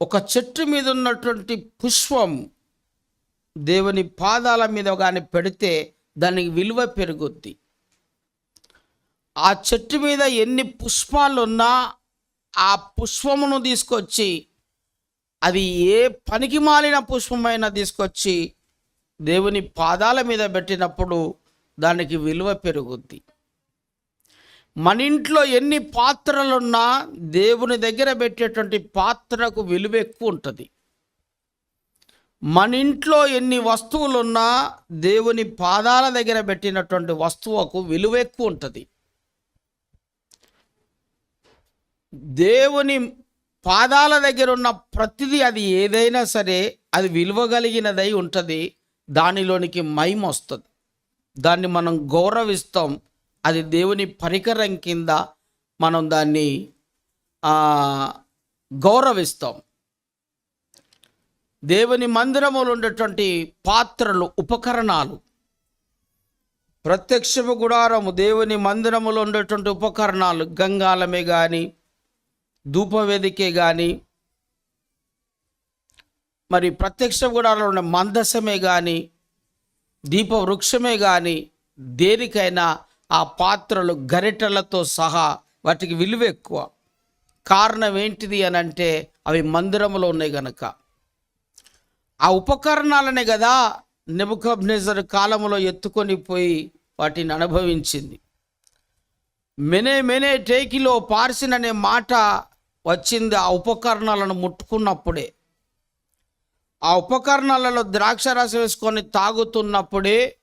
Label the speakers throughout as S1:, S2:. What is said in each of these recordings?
S1: ఒక చెట్టు మీద ఉన్నటువంటి పుష్పం దేవుని పాదాల మీద కానీ పెడితే దానికి విలువ పెరుగుద్ది. ఆ చెట్టు మీద ఎన్ని పుష్పాలు ఉన్నా ఆ పుష్పమును తీసుకొచ్చి అది ఏ పనికి మాలిన పుష్పమైనా తీసుకొచ్చి దేవుని పాదాల మీద పెట్టినప్పుడు దానికి విలువ పెరుగుద్ది. మన ఇంట్లో ఎన్ని పాత్రలున్నా దేవుని దగ్గర పెట్టేటువంటి పాత్రకు విలువ ఎక్కువ ఉంటుంది. మన ఇంట్లో ఎన్ని వస్తువులున్నా దేవుని పాదాల దగ్గర పెట్టినటువంటి వస్తువుకు విలువ ఎక్కువ ఉంటుంది. దేవుని పాదాల దగ్గర ఉన్న ప్రతిదీ అది ఏదైనా సరే అది విలువ కలిగినదై ఉంటుంది. దానిలోనికి మయం వస్తుంది. దాన్ని మనం గౌరవిస్తాం. అది దేవుని పరికరం కింద మనం దాన్ని గౌరవిస్తాం. దేవుని మందిరములో ఉండేటువంటి పాత్రలు ఉపకరణాలు. ప్రత్యక్షపు గుడారము దేవుని మందిరములో ఉండేటువంటి ఉపకరణాలు గంగాలమే కానీ ధూపవేదికే కానీ మరి ప్రత్యక్ష గుడారంలో ఉన్న మందసమే కానీ దీప వృక్షమే కానీ దేనికైనా ఆ పాత్రలు గరిటెలతో సహా వాటికి విలువ ఎక్కువ. కారణం ఏంటిది అని అంటే అవి మందిరంలో ఉన్నాయి గనక. ఆ ఉపకరణాలనే కదా నిముఖబ్నేజర్ కాలంలో ఎత్తుకొని పోయి వాటిని అనుభవించింది. మెనే మెనే టేకిలో పార్సిన్ అనే మాట వచ్చింది ఆ ఉపకరణాలను ముట్టుకున్నప్పుడే. ఆ ఉపకరణాలలో ద్రాక్ష రసం వేసుకొని తాగుతున్నప్పుడే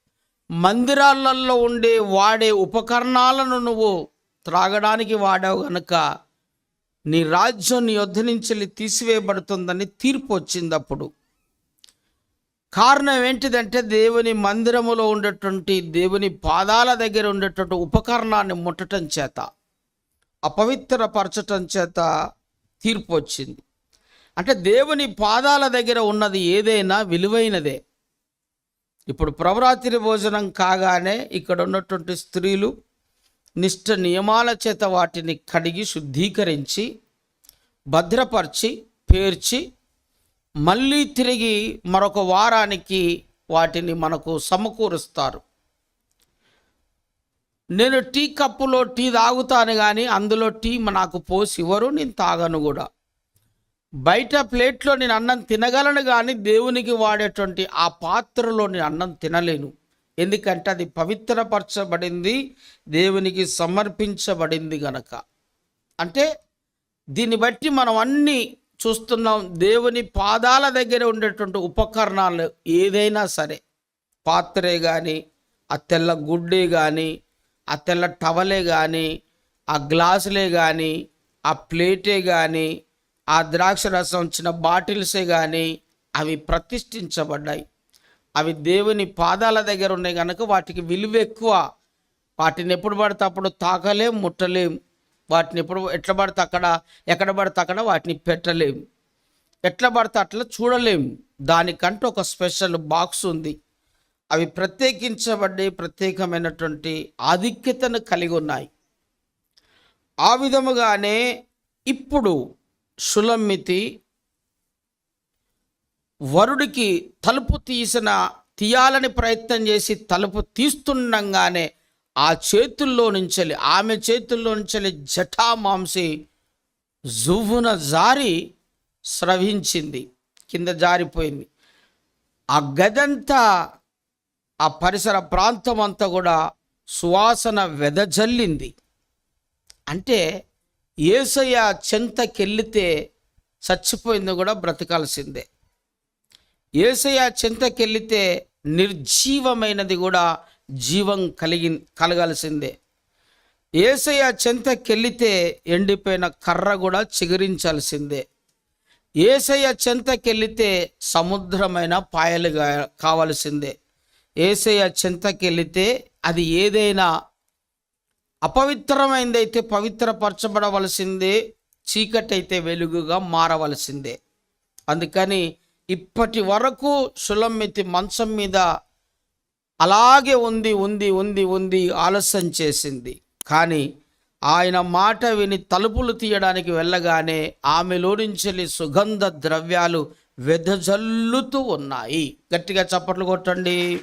S1: మందిరాలలో ఉండే వాడే ఉపకరణాలను నువ్వు త్రాగడానికి వాడావు గనక నీ రాజ్యం నీ యొద్ధ నుంచి తీసివేయబడుతుందని తీర్పు వచ్చింది అప్పుడు కారణం ఏంటిదంటే దేవుని మందిరములో ఉండేటువంటి దేవుని పాదాల దగ్గర ఉండేటువంటి ఉపకరణాన్ని ముట్టడం చేత అపవిత్రపరచటం చేత తీర్పు వచ్చింది. అంటే దేవుని పాదాల దగ్గర ఉన్నది ఏదైనా విలువైనదే. ఇప్పుడు ప్రవరాత్రి భోజనం కాగానే ఇక్కడ ఉన్నటువంటి స్త్రీలు నిష్ఠ నియమాల చేత వాటిని కడిగి శుద్ధీకరించి భద్రపరిచి పేర్చి మళ్ళీ తిరిగి మరొక వారానికి వాటిని మనకు సమకూరుస్తారు. నేను టీ కప్పులో టీ తాగుతాను కానీ అందులో టీ నాకు పోసి ఇవ్వరు నేను తాగను కూడా. బయట ప్లేట్లో నేను అన్నం తినగలను కానీ దేవునికి వాడేటువంటి ఆ పాత్రలో నేను అన్నం తినలేను. ఎందుకంటే అది పవిత్రపరచబడింది దేవునికి సమర్పించబడింది గనక. అంటే దీన్ని బట్టి మనం అన్నీ చూస్తున్నాం దేవుని పాదాల దగ్గర ఉండేటువంటి ఉపకరణాలు ఏదైనా సరే. పాత్రే కానీ ఆ తెల్ల గుడ్డే కానీ ఆ తెల్ల టవలే కానీ ఆ గ్లాసులే కానీ ఆ ప్లేటే కానీ ఆ ద్రాక్ష రసం వచ్చిన బాటిల్సే కానీ అవి ప్రతిష్ఠించబడ్డాయి. అవి దేవుని పాదాల దగ్గర ఉన్నాయి కనుక వాటికి విలువ ఎక్కువ. వాటిని ఎప్పుడు పడితే అప్పుడు తాకలేం ముట్టలేం. వాటిని ఎప్పుడు ఎట్లా పడితే అక్కడ ఎక్కడ పడితే అక్కడ వాటిని పెట్టలేం. ఎట్లా పడితే అట్లా చూడలేం. దానికంటూ ఒక స్పెషల్ బాక్స్ ఉంది. అవి ప్రత్యేకించబడి ప్రత్యేకమైనటువంటి ఆధిక్యతను కలిగి ఉన్నాయి. ఆ విధముగానే ఇప్పుడు సులమ్మితి వరుడికి తలుపు తీసిన తీయాలని ప్రయత్నం చేసి తలుపు తీస్తుండగానే ఆ చేతుల్లో నుంచి ఆమె చేతుల్లో నుంచి జటామాంసి జువ్వున జారి స్రవించింది. కింద జారిపోయింది. ఆ గదంతా ఆ పరిసర ప్రాంతం అంతా కూడా సువాసన వెదజల్లింది. అంటే ఏసయ్య చెంతకెళ్ళితే చచ్చిపోయింది కూడా బ్రతకాల్సిందే. ఏసయ్య చెంతకెళ్ళితే నిర్జీవమైనది కూడా జీవం కలిగి కలగాల్సిందే. ఏసయ్య చెంతకెళ్ళితే ఎండిపోయిన కర్ర కూడా చిగురించాల్సిందే. ఏసయ్య చెంతకెళ్ళితే సముద్రమైన పాయలుగా కావాల్సిందే. ఏసయ్య చెంతకెళ్ళితే అది ఏదైనా అపవిత్రమైందైతే పవిత్రపరచబడవలసిందే చీకటి అయితే వెలుగుగా మారవలసిందే. అందుకని ఇప్పటి వరకు సులమ్మితి మంచం మీద అలాగే ఉంది ఉంది ఉంది ఉంది ఆలస్యం చేసింది. కానీ ఆయన మాట విని తలుపులు తీయడానికి వెళ్ళగానే ఆమెలో నుంచి సుగంధ ద్రవ్యాలు వెదజల్లుతూ ఉన్నాయి. గట్టిగా చప్పట్లు కొట్టండి.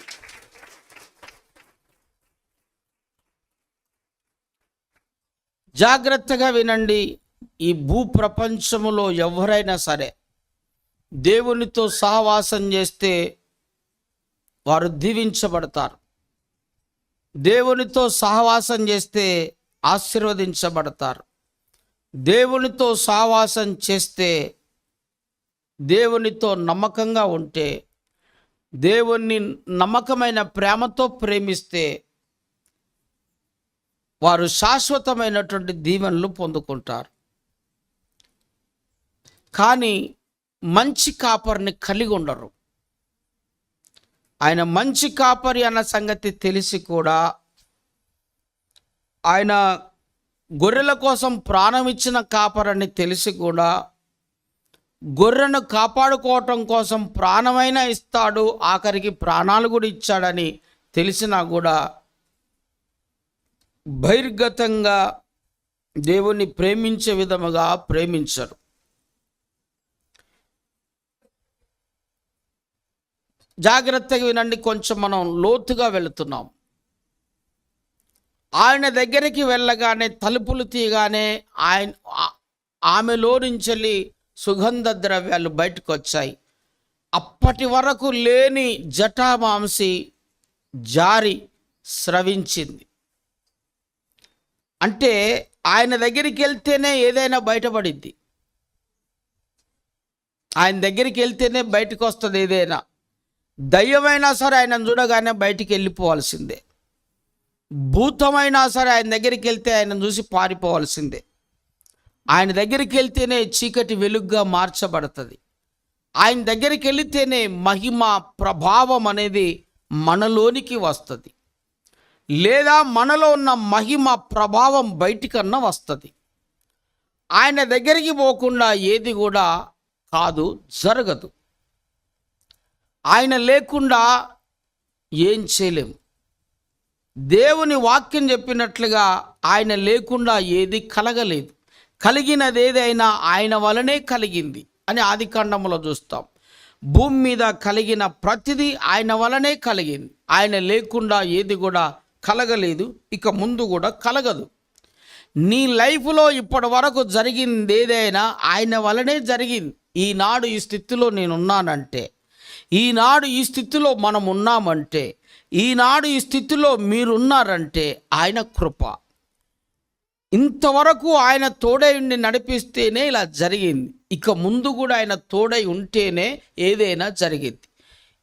S1: జాగ్రత్తగా వినండి. ఈ భూ ప్రపంచములో ఎవరైనా సరే దేవునితో సహవాసం చేస్తే వారు దీవించబడతారు. దేవునితో సహవాసం చేస్తే ఆశీర్వదించబడతారు. దేవునితో సహవాసం చేస్తే దేవునితో నమ్మకంగా ఉంటే దేవుణ్ణి నమ్మకమైన ప్రేమతో ప్రేమిస్తే వారు శాశ్వతమైనటువంటి దీవెనలు పొందుకుంటారు. కానీ మంచి కాపరిని కలిగి ఉండరు. ఆయన మంచి కాపరి అన్న సంగతి తెలిసి కూడా ఆయన గొర్రెల కోసం ప్రాణం ఇచ్చిన కాపరని తెలిసి కూడా గొర్రెను కాపాడుకోవటం కోసం ప్రాణమైనా ఇస్తాడు ఆఖరికి ప్రాణాలు కూడా ఇచ్చాడని తెలిసినా కూడా బహిర్గతంగా దేవుణ్ణి ప్రేమించే విధముగా ప్రేమించరు. జాగ్రత్తగా వినండి కొంచెం మనం లోతుగా వెళుతున్నాం. ఆయన దగ్గరికి వెళ్ళగానే తలుపులు తీయగానే ఆయన ఆమెలో నుంచి సుగంధ ద్రవ్యాలు బయటకు వచ్చాయి. అప్పటి వరకు లేని జటామాంసి జారి స్రవించింది. అంటే ఆయన దగ్గరికి వెళ్తేనే ఏదైనా బయటపడిద్ది. ఆయన దగ్గరికి వెళ్తేనే బయటకు వస్తుంది ఏదైనా. దయ్యమైనా సరే ఆయన చూడగానే బయటికి వెళ్ళిపోవాల్సిందే. భూతమైనా సరే ఆయన దగ్గరికి వెళ్తే ఆయన చూసి పారిపోవాల్సిందే. ఆయన దగ్గరికి వెళ్తేనే చీకటి వెలుగ్గా మార్చబడుతుంది. ఆయన దగ్గరికి వెళితేనే మహిమ ప్రభావం అనేది మనలోనికి వస్తుంది. లేదా మనలో ఉన్న మహిమ ప్రభావం బయటికన్నా వస్తుంది. ఆయన దగ్గరికి పోకుండా ఏది కూడా కాదు జరగదు. ఆయన లేకుండా ఏం చేయలేము. దేవుని వాక్యం చెప్పినట్లుగా ఆయన లేకుండా ఏది కలగలేదు. కలిగినది ఏదైనా ఆయన వలనే కలిగింది అని ఆది కాండంలో చూస్తాం. భూమి మీద కలిగిన ప్రతిదీ ఆయన వలనే కలిగింది. ఆయన లేకుండా ఏది కూడా కలగలేదు ఇక ముందు కూడా కలగదు. నీ లైఫ్లో ఇప్పటి వరకు జరిగింది ఏదైనా ఆయన వలనే జరిగింది. ఈనాడు ఈ స్థితిలో నేనున్నానంటే ఈనాడు ఈ స్థితిలో మనం ఉన్నామంటే ఈనాడు ఈ స్థితిలో మీరున్నారంటే ఆయన కృప. ఇంతవరకు ఆయన తోడై ఉండి నడిపిస్తేనే ఇలా జరిగింది. ఇక ముందు కూడా ఆయన తోడై ఉంటేనే ఏదైనా జరిగింది.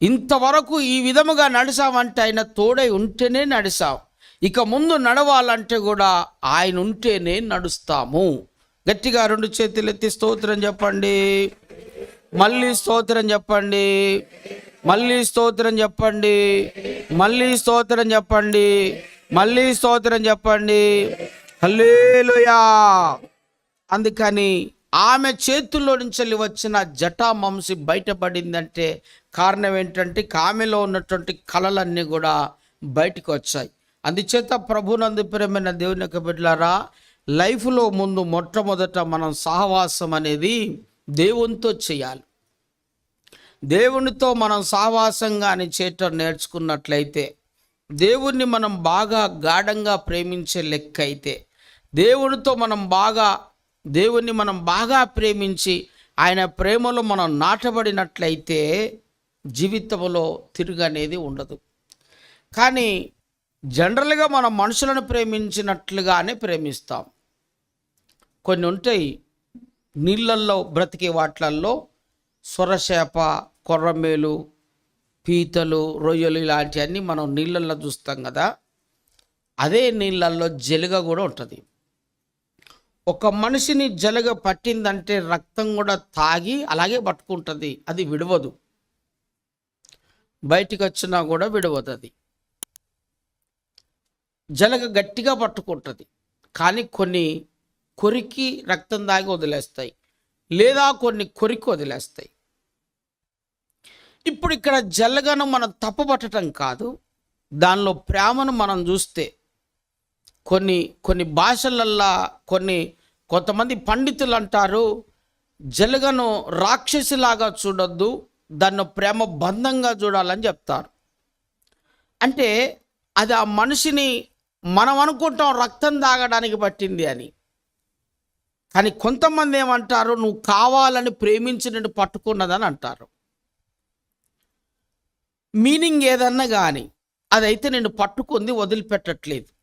S1: ఇంతవరకు ఈ విధముగా నడిచామంటే ఆయన తోడై ఉంటేనే నడిచాం ఇక ముందు నడవాలంటే కూడా ఆయన ఉంటేనే నడుస్తాము. గట్టిగా రెండు చేతులు ఎత్తి స్తోత్రం చెప్పండి. మళ్ళీ స్తోత్రం చెప్పండి. మళ్ళీ స్తోత్రం చెప్పండి. మళ్ళీ స్తోత్రం చెప్పండి. మళ్ళీ స్తోత్రం చెప్పండి. హల్లేలుయా. అందుకని ఆమె చేతుల్లో నుంచి వెళ్ళి వచ్చిన జటామాంసి బయటపడిందంటే కారణం ఏంటంటే కామెలో ఆమెలో ఉన్నటువంటి కళలన్నీ కూడా బయటకు వచ్చాయి. అందుచేత ప్రభునందు ప్రేమైన దేవుని యొక్క బిడ్డలారా లైఫ్లో ముందు మొట్టమొదట మనం సహవాసం అనేది దేవునితో చేయాలి. దేవునితో మనం సహవాసంగాని చేయటం నేర్చుకున్నట్లయితే దేవుణ్ణి మనం బాగా గాఢంగా ప్రేమించే లెక్క అయితే దేవునితో మనం బాగా దేవుణ్ణి మనం బాగా ప్రేమించి ఆయన ప్రేమలో మనం నాటబడినట్లయితే జీవితంలో తిరుగు అనేది ఉండదు. కానీ జనరల్గా మనం మనుషులను ప్రేమించినట్లుగానే ప్రేమిస్తాం. కొన్ని ఉంటాయి నీళ్ళల్లో బ్రతికే వాటిలల్లో సొరచేప కొర్రమేలు పీతలు రొయ్యలు ఇలాంటివన్నీ మనం నీళ్ళల్లో చూస్తాం కదా. అదే నీళ్ళల్లో జలుగ కూడా ఉంటుంది. ఒక మనిషిని జలగ పట్టిందంటే రక్తం కూడా తాగి అలాగే పట్టుకుంటుంది అది విడవదు. బయటికి వచ్చినా కూడా విడవదు అది. జలగ గట్టిగా పట్టుకుంటుంది కానీ కొన్ని కొరికి రక్తం దాగి వదిలేస్తాయి లేదా కొన్ని కొరికి వదిలేస్తాయి. ఇప్పుడు ఇక్కడ జల్లగను మనం తప్పబట్టడం కాదు దానిలో ప్రేమను మనం చూస్తే కొన్ని కొన్ని భాషలల్లా కొన్ని కొంతమంది పండితులు అంటారు జలగను రాక్షసిలాగా చూడొద్దు దాన్ని ప్రేమ బంధంగా చూడాలని చెప్తారు. అంటే అది ఆ మనిషిని మనం అనుకుంటాం రక్తం తాగడానికి పట్టింది అని. కానీ కొంతమంది ఏమంటారు నువ్వు కావాలని ప్రేమించి నేను పట్టుకున్నదని అంటారు. మీనింగ్ ఏదన్నా కానీ అదైతే నేను పట్టుకుంది వదిలిపెట్టట్లేదు.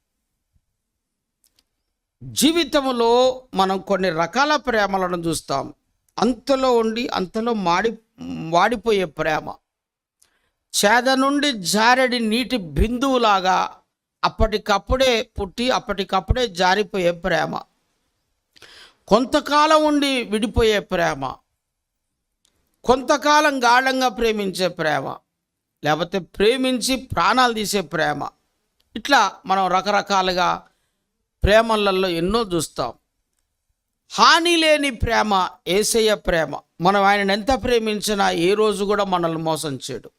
S1: జీవితంలో మనం కొన్ని రకాల ప్రేమలను చూస్తాం. అంతలో ఉండి అంతలో మాడి వాడిపోయే ప్రేమ. చేద నుండి జారెడి నీటి బిందువులాగా అప్పటికప్పుడే పుట్టి అప్పటికప్పుడే జారిపోయే ప్రేమ. కొంతకాలం ఉండి విడిపోయే ప్రేమ. కొంతకాలం గాఢంగా ప్రేమించే ప్రేమ. లేకపోతే ప్రేమించి ప్రాణాలు తీసే ప్రేమ. ఇట్లా మనం రకరకాలుగా ప్రేమలలో ఎన్నో చూస్తాం. హాని లేని ప్రేమ ఏసయ్య ప్రేమ. మనం ఆయనను ఎంత ప్రేమించినా ఏ రోజు కూడా మనల్ని మోసం చేయడు.